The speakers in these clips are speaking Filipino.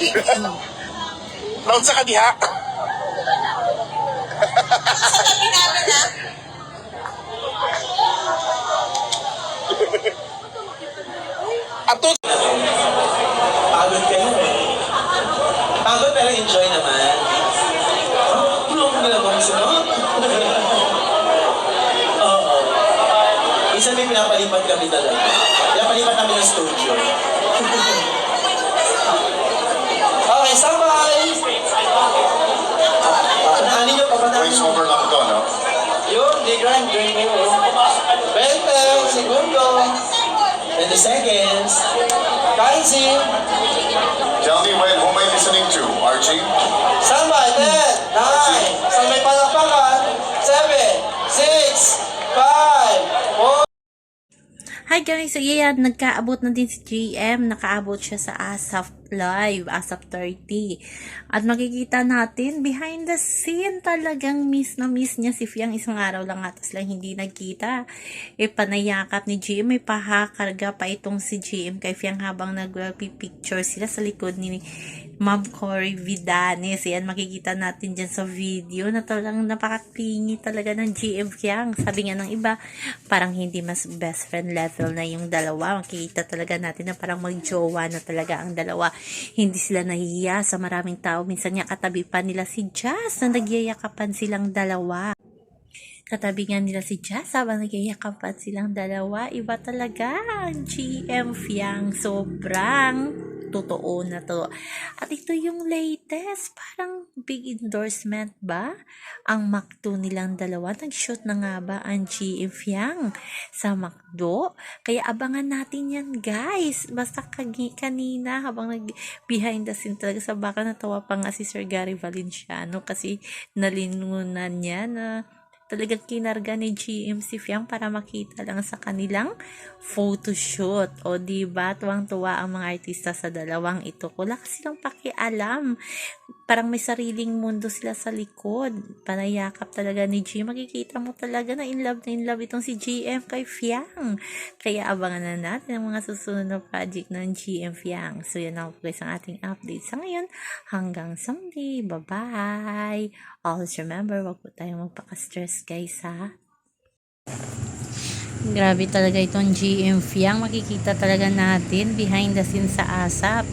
Proud sa kadiha. Sa tabi namin. Ato, Pagod ka na eh. Pagod pero enjoy naman. Oh, tulong mo lang kung sunod. Oo. Minsan may pinapalipat kami talaga. Pinapalipat kami ng studio. 20 seconds. Kansi. Tell me when, who am I listening to? Archie? Samba, 10, 9, sa may palakpakan, 7, 6, 5, 4, Hi guys, so yeah, nagkaabot na din si GM, nakaabot siya sa ASAP Live, ASAP 30. At makikita natin, behind the scene, talagang miss na miss niya si Fiang isang araw lang atas lang hindi nagkita. E panayakap ni GM, may pahakarga pa itong si GM kay Fiang habang nagpipicture sila sa likod ni Ma'am Cory Vidanes. Yan, makikita natin dyan sa video na talagang napakaklingi talaga ng GM Fiang. Sabi nga ng iba, parang hindi mas best friend level na yung dalawa. Makikita talaga natin na parang magjowa na talaga ang dalawa. Hindi sila nahihiya sa maraming tao. Minsan nga katabi pa nila si Jazz na nagyayakapan silang dalawa. Katabi nga nila si Jazz habang nagyayakapan silang dalawa. Iba talaga ang GM Fiang. Sobrang totoo na to. At ito yung latest. Parang big endorsement ba? Ang McDo nilang dalawa. Nag-shoot na nga ba ang GM Fiang sa McDo? Kaya abangan natin yan guys. Basta kanina habang nag behind the scene talaga sa baka natawa pa nga si Sir Gary Valenciano kasi nalinunan niya na talagang kinarga ni GM si Fiang para makita lang sa kanilang photoshoot. O di ba tuwang-tuwa ang mga artista sa dalawang ito. Wala silang pakialam. Parang may sariling mundo sila sa likod. Panayakap talaga ni GM. Makikita mo talaga na in love na in love itong si GM kay Fiang. Kaya abangan na natin ang mga susunod na project ng GM Fiang. So yan ako guys ang ating update sa ngayon. Hanggang someday. Bye-bye. Always remember, wag po tayong magpaka-stress guys ha. Grabe talaga itong GM Fiang. Makikita talaga natin behind the scenes sa ASAP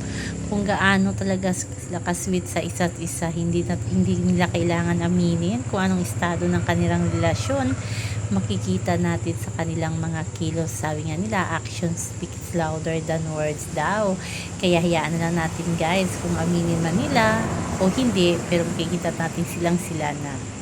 kung gaano talaga sila kasweet sa isa't isa. Hindi, na, hindi nila kailangan aminin kung anong estado ng kanilang relasyon. Makikita natin sa kanilang mga kilos. Sabi nga nila, action speaks louder than words daw. Kaya hayaan na lang natin guys kung aminin man nila o hindi. Pero makikita natin silang sila na.